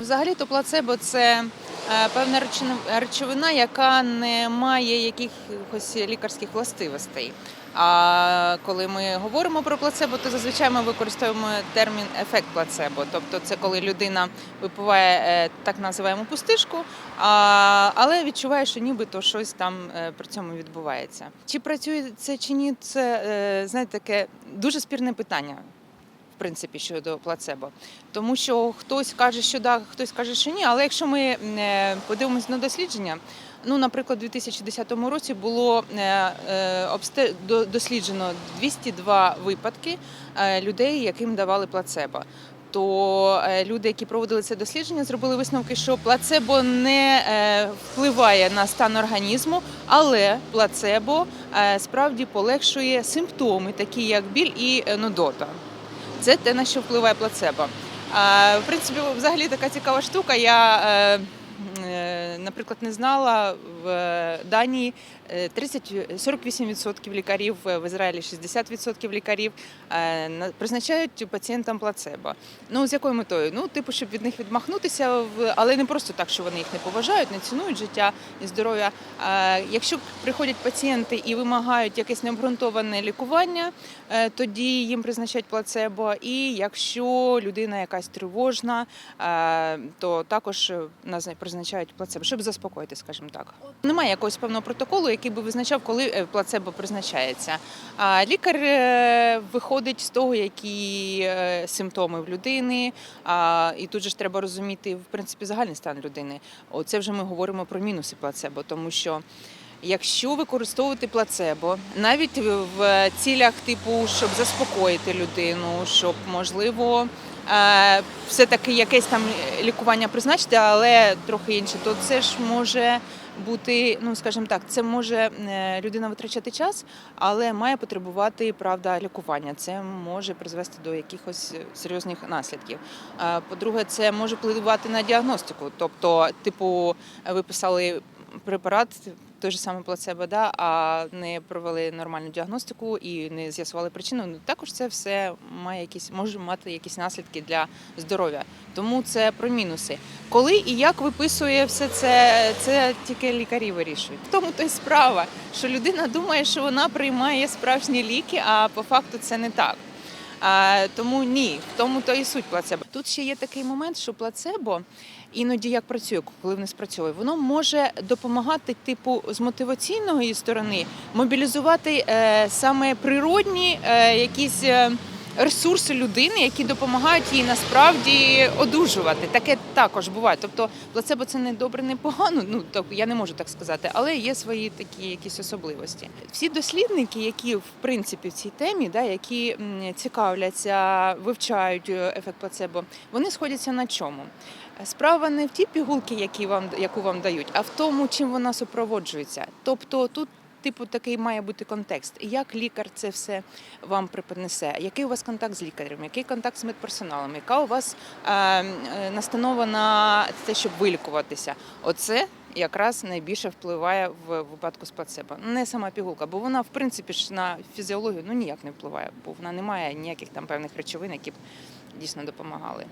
Взагалі, то плацебо це е, певна речовина- яка не має якихось лікарських властивостей. А коли ми говоримо про плацебо, то зазвичай ми використовуємо термін ефект плацебо. Тобто, це коли людина випиває е, так називаємо пустишку, але відчуває, що нібито щось там е, при цьому відбувається. Чи працює це чи ні, це знаєте таке дуже спірне питання. Принципі, щодо плацебо, тому що хтось каже, що да, хтось каже, що ні. Але якщо ми е, подивимось на дослідження, ну, наприклад, у 2010 році було е, е, досліджено 202 випадки людей, яким давали плацебо. То люди, які проводили це дослідження, зробили висновки, що плацебо не впливає на стан організму, але плацебо справді полегшує симптоми, такі як біль і нудота. Це те, на що впливає плацебо. В принципі, взагалі така цікава штука. Я, е, е, наприклад, не знала в Данії е, 30, 48% лікарів, е, в Ізраїлі 60% лікарів на- призначають пацієнтам плацебо. Ну, з якою метою? Ну, типу, щоб від них відмахнутися, але не просто так, що вони їх не поважають, не цінують життя і здоров'я. Якщо приходять пацієнти і вимагають якесь необґрунтоване лікування, е, тоді їм призначають плацебо. І якщо людина якась тривожна, е, то також е, наз- призначають плацебо, щоб заспокоїти, скажімо так. Немає якогось певного протоколу, який би визначав, коли е, плацебо призначається. А лікар е, виходить з того, які е, симптоми в людини. І тут же ж треба розуміти, в принципі, загальний стан людини. Оце вже ми говоримо про мінуси плацебо, тому що. Якщо використовувати плацебо, навіть в- цілях типу, щоб заспокоїти людину, щоб можливо все-таки якесь там лікування призначити, але трохи інше, то це ж може бути, ну скажімо так, це може е, людина витрачати час, але має потребувати правда лікування. Це може призвести до якихось серйозних наслідків. Е, По-друге, це може впливати на діагностику. Тобто, типу, ви писали препарат. Той же саме плацебо, да, а не провели нормальну діагностику і не з'ясували причину. Ну також це все має якісь може мати якісь наслідки для здоров'я. Тому це про мінуси. Коли і як виписує все це, це тільки лікарі вирішують. В тому то й справа, що людина думає, що вона приймає справжні ліки, а по факту це не так. Тому ні, в тому то і суть плацебо. Тут ще є такий момент, що плацебо іноді як працює, коли не спрацьовує, воно може допомагати, типу, з мотиваційної сторони мобілізувати е, саме природні е, якісь. Ресурси людини, які допомагають їй насправді одужувати. Таке також буває. Тобто плацебо це не добре, не погано. Ну так я не можу так сказати, але є свої такі якісь особливості. Всі дослідники, які в принципі в цій темі, да, які цікавляться, вивчають е, ефект плацебо, вони сходяться на чому? Справа не в тій пігулки, які вам яку вам дають, а в тому, чим вона супроводжується. Тобто тут. Типу, такий має бути контекст. Як лікар це все вам преподнесе? Який у вас контакт з лікарем, який контакт з медперсоналом, яка у вас е, настанова на те, щоб вилікуватися? Оце якраз найбільше впливає в випадку з плацебо. Не сама пігулка, бо вона, в принципі, ж на фізіологію ну ніяк не впливає, бо вона не має ніяких там певних речовин, які б дійсно допомагали.